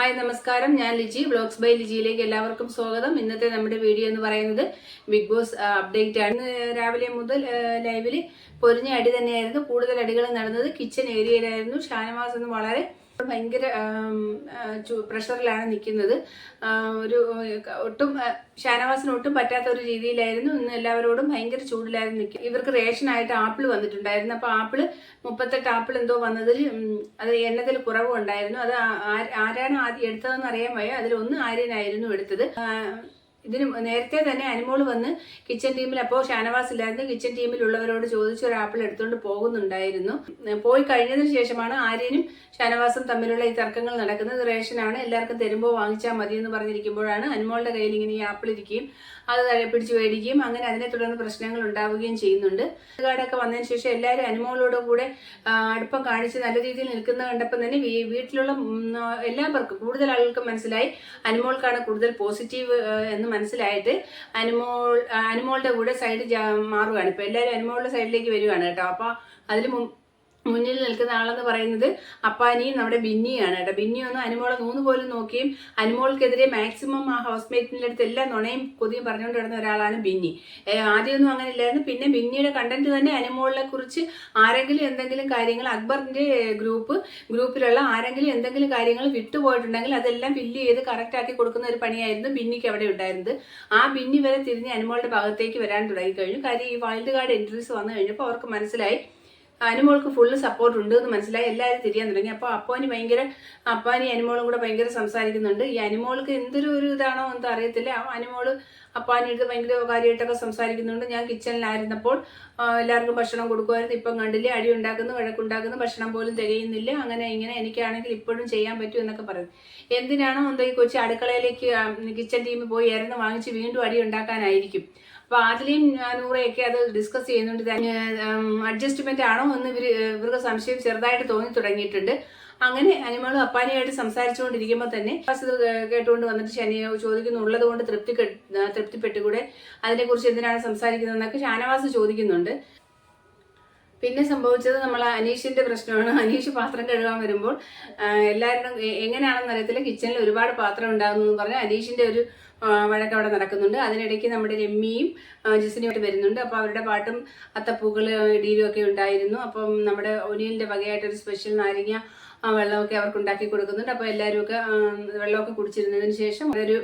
Hi നമസ്കാരം. ഞാൻ Liji. Blogs by ലിജിയിലേക്ക് എല്ലാവർക്കും സ്വാഗതം. ഇന്നത്തെ നമ്മുടെ വീഡിയോ എന്ന് പറയുന്നത് ബിഗ് ബോസ് അപ്ഡേറ്റ് ആണ്. രാവിലെ മുതൽ ലൈവിൽ പൊരിഞ്ഞ അടി തന്നെയായിരുന്നു. കൂടുതൽ അടികൾ നടന്നത് കിച്ചൺ ഏരിയയിലായിരുന്നു ഷാനവാസ് എന്ന് വളരെ ഭയങ്കര പ്രഷറിലാണ് നിൽക്കുന്നത്. ഒരു ഒട്ടും ഷാനവാസിന് ഒട്ടും പറ്റാത്ത ഒരു രീതിയിലായിരുന്നു. ഇന്ന് എല്ലാവരോടും ഭയങ്കര ചൂടിലായിരുന്നു നിൽക്കുക ഇവർക്ക് റേഷനായിട്ട് ആപ്പിൾ വന്നിട്ടുണ്ടായിരുന്നു. അപ്പോൾ ആപ്പിൾ മുപ്പത്തെട്ട് ആപ്പിൾ എന്തോ വന്നതിൽ അത് എണ്ണത്തിൽ കുറവുണ്ടായിരുന്നു. അത് ആരാണ് ആദ്യം എടുത്തതെന്ന് അറിയാൻ വയ്യ. അതിൽ ഒന്ന് ആര്യനായിരുന്നു എടുത്തത്. ഇതിന് നേരത്തെ തന്നെ അനുമോൾ വന്ന് കിച്ചൺ ടീമിൽ അപ്പോൾ ഷാനവാസ് ഇല്ലായിരുന്നു കിച്ചൺ ടീമിലുള്ളവരോട് ചോദിച്ച് ഒരു ആപ്പിൾ എടുത്തുകൊണ്ട് പോകുന്നുണ്ടായിരുന്നു. പോയി കഴിഞ്ഞതിന് ശേഷമാണ് ആര്യനും ഷാനവാസും തമ്മിലുള്ള ഈ തർക്കങ്ങൾ നടക്കുന്നത്. റേഷനാണ് എല്ലാവർക്കും തരുമ്പോൾ വാങ്ങിച്ചാൽ മതി എന്ന് പറഞ്ഞിരിക്കുമ്പോഴാണ് അനുമോളുടെ കയ്യിൽ ഇങ്ങനെ ഈ ആപ്പിൾ ഇരിക്കുകയും അത് പിടിച്ച് മേടിക്കുകയും അങ്ങനെ അതിനെ തുടർന്ന് പ്രശ്നങ്ങൾ ഉണ്ടാവുകയും ചെയ്യുന്നുണ്ട്. കാർഡൊക്കെ വന്നതിന് ശേഷം എല്ലാവരും അനുമോളോട് കൂടെ അടുപ്പം കാണിച്ച് നല്ല രീതിയിൽ നിൽക്കുന്ന കണ്ടപ്പോൾ തന്നെ വീട്ടിലുള്ള എല്ലാവർക്കും കൂടുതൽ ആളുകൾക്കും മനസ്സിലായി അനുമോൾക്കാണ് കൂടുതൽ പോസിറ്റീവ് എന്ന് മനസ്സിലായിട്ട് അനുമോൾ അനുമോളുടെ കൂടെ സൈഡ് മാറുകയാണ് ഇപ്പൊ എല്ലാവരും അനുമോളുടെ സൈഡിലേക്ക് വരികയാണ് കേട്ടോ. അപ്പോൾ അതിൽ മുന്നിൽ നിൽക്കുന്ന ആളെന്ന് പറയുന്നത് അപ്പാനിയും നമ്മുടെ ബിന്നിയാണ് കേട്ടോ. ബിന്നി ഒന്ന് അനുമോളെ നൂന്ന് പോലും നോക്കിയും അനുമോൾക്കെതിരെ മാക്സിമം ആ ഹൗസ് മേറ്റിന്റെ അടുത്ത് എല്ലാ നുണയും കൊതിയും പറഞ്ഞുകൊണ്ട് കിടന്ന ഒരാളാണ് ബിന്നി. ആദ്യമൊന്നും അങ്ങനെ ഇല്ലായിരുന്നു പിന്നെ ബിന്നിയുടെ കണ്ടന്റ് തന്നെ അനുമോളിനെ കുറിച്ച് ആരെങ്കിലും എന്തെങ്കിലും കാര്യങ്ങൾ അക്ബറിന്റെ ഗ്രൂപ്പ് ഗ്രൂപ്പിലുള്ള ആരെങ്കിലും എന്തെങ്കിലും കാര്യങ്ങൾ വിട്ടുപോയിട്ടുണ്ടെങ്കിൽ അതെല്ലാം ഫില്ല് ചെയ്ത് കറക്റ്റ് ആക്കി കൊടുക്കുന്ന ഒരു പണിയായിരുന്നു ബിന്നിക്ക് അവിടെ ഉണ്ടായിരുന്നത്. ആ ബിന്നി വരെ തിരിഞ്ഞ് അനുമോളുടെ ഭാഗത്തേക്ക് വരാൻ തുടങ്ങി കഴിഞ്ഞു കാര്യം ഈ വൈൽഡ് കാർഡ് എൻട്രീസ് വന്നു കഴിഞ്ഞപ്പോൾ അവർക്ക് മനസ്സിലായി അനുമോൾക്ക് ഫുള്ള് സപ്പോർട്ട് ഉണ്ട് എന്ന് മനസ്സിലായി. എല്ലാവരും തിരിയാൻ തുടങ്ങി. അപ്പോൾ അപ്പാനി ഭയങ്കര അപ്പാനി അനുമോളും കൂടെ ഭയങ്കര സംസാരിക്കുന്നുണ്ട്. ഈ അനുമോൾക്ക് എന്തൊരു ഒരു ഇതാണോ എന്ന് അറിയത്തില്ല. അനുമോൾ അപ്പാനി അതിനടുത്ത് ഭയങ്കര കാര്യമായിട്ടൊക്കെ സംസാരിക്കുന്നുണ്ട്. ഞാൻ കിച്ചണിലായിരുന്നപ്പോൾ എല്ലാവർക്കും ഭക്ഷണം കൊടുക്കുമായിരുന്നു. ഇപ്പം കണ്ടില്ലേ അടി ഉണ്ടാക്കുന്നു വഴക്കുണ്ടാക്കുന്നു ഭക്ഷണം പോലും തികയുന്നില്ല. അങ്ങനെ ഇങ്ങനെ എനിക്കാണെങ്കിൽ ഇപ്പോഴും ചെയ്യാൻ പറ്റും എന്നൊക്കെ പറയും എന്തിനാണോ എന്തോ ഈ കൊച്ചി അടുക്കളയിലേക്ക് കിച്ചൺ ടീമിൽ പോയി ഇറന്ന് വാങ്ങിച്ച് വീണ്ടും അടി ഉണ്ടാക്കാനായിരിക്കും. അപ്പൊ ആദിലയും നൂറയൊക്കെ അത് ഡിസ്കസ് ചെയ്യുന്നുണ്ട്. അഡ്ജസ്റ്റ്മെന്റ് ആണോ എന്ന് ഇവർ ഇവർക്ക് സംശയം ചെറുതായിട്ട് തോന്നി തുടങ്ങിയിട്ടുണ്ട്. അങ്ങനെ അനിമളും അപ്പാനിയായിട്ട് സംസാരിച്ചുകൊണ്ടിരിക്കുമ്പോൾ തന്നെ ഫാസ് കേട്ടുകൊണ്ട് വന്നിട്ട് ശനി ചോദിക്കുന്നു ഉള്ളത് കൊണ്ട് തൃപ്തി തൃപ്തിപ്പെട്ടുകൂടെ അതിനെ തൃപ്തിപ്പെട്ടുകൂടെ? അതിനെക്കുറിച്ച് എന്തിനാണ് സംസാരിക്കുന്നതെന്നൊക്കെ ഷാനവാസ് ചോദിക്കുന്നുണ്ട്. പിന്നെ സംഭവിച്ചത് നമ്മൾ അനീഷിന്റെ പ്രശ്നമാണ്. അനീഷ് പാത്രം കഴുകാൻ വരുമ്പോൾ എല്ലാവരും എങ്ങനെയാണെന്ന് അറിയത്തില്ല. കിച്ചണിൽ ഒരുപാട് പാത്രം ഉണ്ടാകുന്നു എന്ന് പറഞ്ഞ് അനീഷിന്റെ ഒരു വഴക്ക് അവിടെ നടക്കുന്നുണ്ട്. അതിനിടയ്ക്ക് നമ്മുടെ രമ്മിയും ആ, വരുന്നുണ്ട്. അപ്പോൾ അവരുടെ പാട്ടും അത്തപ്പൂക്കൾ ഇടിയിലും ഒക്കെ ഉണ്ടായിരുന്നു. അപ്പം നമ്മുടെ ഒനിയലിന്റെ വകയായിട്ടൊരു സ്പെഷ്യൽ നാരങ്ങ വെള്ളമൊക്കെ അവർക്ക് ഉണ്ടാക്കി കൊടുക്കുന്നുണ്ട്. അപ്പോൾ എല്ലാവരും ഒക്കെ വെള്ളമൊക്കെ കുടിച്ചിരുന്നതിന് ശേഷം ഒരു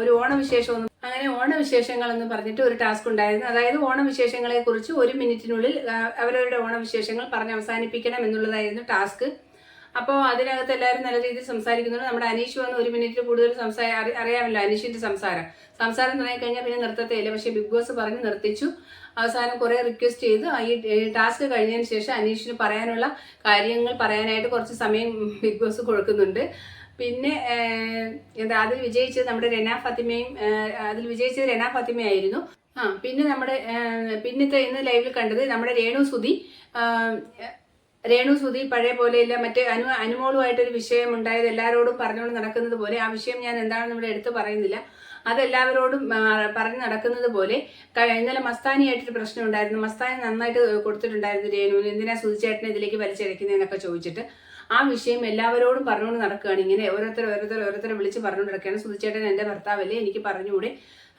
ഒരു ഓണവിശേഷം ഒന്നും അങ്ങനെ ഓണവിശേഷങ്ങൾ എന്ന് പറഞ്ഞിട്ട് ഒരു ടാസ്ക് ഉണ്ടായിരുന്നു. അതായത് ഓണവിശേഷങ്ങളെ കുറിച്ച് ഒരു മിനിറ്റിനുള്ളിൽ അവരവരുടെ ഓണവിശേഷങ്ങൾ പറഞ്ഞ് അവസാനിപ്പിക്കണം എന്നുള്ളതായിരുന്നു ടാസ്ക്. അപ്പോൾ അതിനകത്ത് എല്ലാവരും നല്ല രീതിയിൽ സംസാരിക്കുന്നുണ്ട്. നമ്മുടെ അനീഷ് വന്ന് ഒരു മിനിറ്റിൽ കൂടുതൽ സംസാര അറി- അറിയാമല്ലോ അനീഷിന്റെ സംസാരം. സംസാരം തുടങ്ങി കഴിഞ്ഞാൽ പിന്നെ നിർത്തത്തേയില്ല. പക്ഷേ ബിഗ് ബോസ് പറഞ്ഞ് നിർത്തിച്ചു. അവസാനം കുറേ റിക്വസ്റ്റ് ചെയ്ത്. ഈ ടാസ്ക് കഴിഞ്ഞതിന് ശേഷം അനീഷിന് പറയാനുള്ള കാര്യങ്ങൾ പറയാനായിട്ട് കുറച്ച് സമയം ബിഗ് ബോസ് കൊടുക്കുന്നുണ്ട്. പിന്നെ എന്താ അതിൽ വിജയിച്ചത് നമ്മുടെ രന ഫാത്തിമയും അതിൽ വിജയിച്ചത് രന ഫാത്തിമയായിരുന്നു. ആ പിന്നെ നമ്മുടെ പിന്നത്തെ ഇന്ന് ലൈവിൽ കണ്ടത് നമ്മുടെ രേണു സുധി. രേണു സുധി പഴയ പോലെയില്ല. മറ്റേ അനു അനുമോളുമായിട്ടൊരു വിഷയം ഉണ്ടായത് എല്ലാവരോടും പറഞ്ഞുകൊണ്ട് നടക്കുന്നത് പോലെ ആ വിഷയം ഞാൻ എന്താണെന്ന് ഇവിടെ എടുത്തു പറയുന്നില്ല. അതെല്ലാവരോടും പറഞ്ഞ് നടക്കുന്നത് പോലെ ഇന്നലെ മസ്താനിയായിട്ടൊരു പ്രശ്നം ഉണ്ടായിരുന്നു. മസ്താനി നന്നായിട്ട് കൊടുത്തിട്ടുണ്ടായിരുന്നു രേണുവിന്. എന്തിനാ സുധിച്ചേട്ടനെ ഇതിലേക്ക് വലിച്ചഴക്കുന്നതെന്നൊക്കെ ചോദിച്ചിട്ട്. ആ വിഷയം എല്ലാവരോടും പറഞ്ഞുകൊണ്ട് നടക്കുകയാണ്. ഇങ്ങനെ ഓരോരുത്തർ ഓരോരുത്തർ ഓരോരുത്തരെ വിളിച്ച് പറഞ്ഞുകൊണ്ട് നടക്കുകയാണ്. സുധിച്ചേട്ടൻ എന്റെ ഭർത്താവല്ലേ? എനിക്ക് പറഞ്ഞുകൂടെ?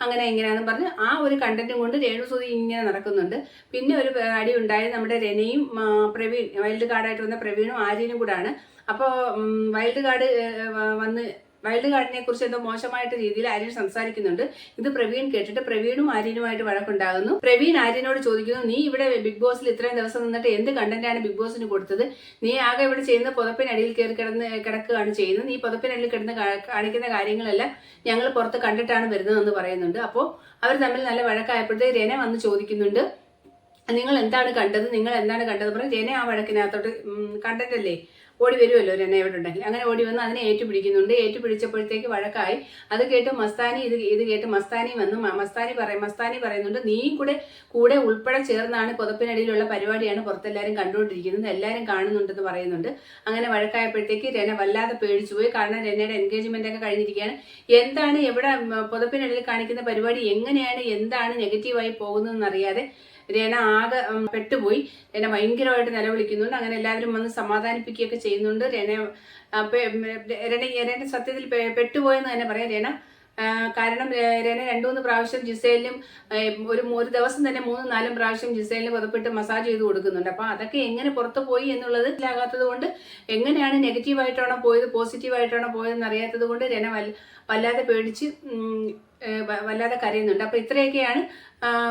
അങ്ങനെ എങ്ങനെയാണെന്ന് പറഞ്ഞ് ആ ഒരു കണ്ടന്റും കൊണ്ട് രേണുസുതി ഇങ്ങനെ നടക്കുന്നുണ്ട്. പിന്നെ ഒരു അടി ഉണ്ടായത് നമ്മുടെ രനയും പ്രവീൺ വൈൽഡ് കാർഡായിട്ട് വന്ന പ്രവീണും ആര്യനും കൂടാണ്. അപ്പോൾ വൈൽഡ് കാർഡ് വന്ന് വൈൽഡ് കാർഡിനെ കുറിച്ച് എന്തോ മോശമായിട്ട് രീതിയിൽ ആര്യൻ സംസാരിക്കുന്നുണ്ട്. ഇത് പ്രവീൺ കേട്ടിട്ട് പ്രവീണും ആര്യനുമായിട്ട് വഴക്കുണ്ടാകുന്നു. പ്രവീൺ ആര്യനോട് ചോദിക്കുന്നു നീ ഇവിടെ ബിഗ് ബോസിൽ ഇത്രയും ദിവസം നിന്നിട്ട് എന്ത് കണ്ടന്റാണ് ബിഗ് ബോസിന് കൊടുത്തത്? നീ ആകെ ഇവിടെ ചെയ്യുന്ന പുതപ്പിനടിയിൽ കയറി കിടന്ന് കിടക്കുകയാണ് ചെയ്യുന്നത്. നീ പുതപ്പിനടിയിൽ കിടന്ന് കാണിക്കുന്ന കാര്യങ്ങളെല്ലാം ഞങ്ങൾ പുറത്ത് കണ്ടിട്ടാണ് വരുന്നതെന്ന് പറയുന്നുണ്ട്. അപ്പോൾ അവർ തമ്മിൽ നല്ല വഴക്കായപ്പോഴത്തേക്ക് രന വന്ന് ചോദിക്കുന്നുണ്ട് നിങ്ങൾ എന്താണ് കണ്ടത്? നിങ്ങൾ എന്താണ് കണ്ടത് പറഞ്ഞാൽ രന ആ വഴക്കിനകത്തോട്ട് കണ്ടതല്ലേ ഓടി വരുമല്ലോ ഒരു എണ്ണ ഉണ്ടെങ്കിൽ. അങ്ങനെ ഓടി വന്ന് അതിനെ ഏറ്റുപിടിക്കുന്നുണ്ട്. ഏറ്റുപിടിച്ചപ്പോഴത്തേക്ക് വഴക്കായി. അത് കേട്ട് മസ്താനി ഇത് ഇത് കേട്ട് മസ്താനി വന്ന്. മസ്താനി പറയും മസ്താനി പറയുന്നുണ്ട് നീ കൂടെ കൂടെ ഉൾപ്പെടെ ചേർന്നാണ് പുതപ്പിനടിയിലുള്ള പരിപാടിയാണ് പുറത്തെല്ലാവരും കണ്ടുകൊണ്ടിരിക്കുന്നത്. എല്ലാവരും കാണുന്നുണ്ടെന്ന് പറയുന്നുണ്ട്. അങ്ങനെ വഴക്കായപ്പോഴത്തേക്ക് രന വല്ലാതെ പേടിച്ചു പോയി. കാരണം രനയുടെ എൻഗേജ്മെന്റ് ഒക്കെ കഴിഞ്ഞിരിക്കുകയാണ്. എന്താണ് എവിടെ പുതപ്പിനടിയിൽ കാണിക്കുന്ന പരിപാടി? എങ്ങനെയാണ് എന്താണ് നെഗറ്റീവായി പോകുന്നതെന്ന് രേന ആകെ പെട്ടുപോയി. രേന ഭയങ്കരമായിട്ട് നിലവിളിക്കുന്നുണ്ട്. അങ്ങനെ എല്ലാവരും വന്ന് സമാധാനിപ്പിക്കുകയൊക്കെ ചെയ്യുന്നുണ്ട്. രേന രേന രേന സത്യത്തിൽ പെട്ടുപോയെന്ന് തന്നെ പറയാം. രേന കാരണം രേന രണ്ടു മൂന്ന് പ്രാവശ്യം ജിസേലിലും ഒരു ഒരു ദിവസം തന്നെ മൂന്നും നാലും പ്രാവശ്യം ജിസേലിന് പുറപ്പെട്ട് മസാജ് ചെയ്ത് കൊടുക്കുന്നുണ്ട്. അപ്പോൾ അതൊക്കെ എങ്ങനെ പുറത്ത് പോയി എന്നുള്ളത് മനസ്സിലാകാത്തത് കൊണ്ട് എങ്ങനെയാണ് നെഗറ്റീവായിട്ടാണോ പോയത് പോസിറ്റീവായിട്ടാണോ പോയതെന്ന് അറിയാത്തത് കൊണ്ട് രേന വല്ല വല്ലാതെ പേടിച്ച് വല്ലാതെ കരയുന്നുണ്ട്. അപ്പോൾ ഇത്രയൊക്കെയാണ്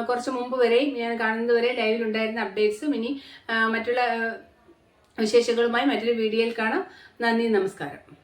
കുറച്ച് മുമ്പ് വരെയും ഞാൻ കാണുന്നത് വരെ ലൈവിലുണ്ടായിരുന്ന അപ്ഡേറ്റ്സും ഇനി മറ്റുള്ള വിശേഷങ്ങളുമായി മറ്റൊരു വീഡിയോയിൽ കാണാം. നന്ദി നമസ്കാരം.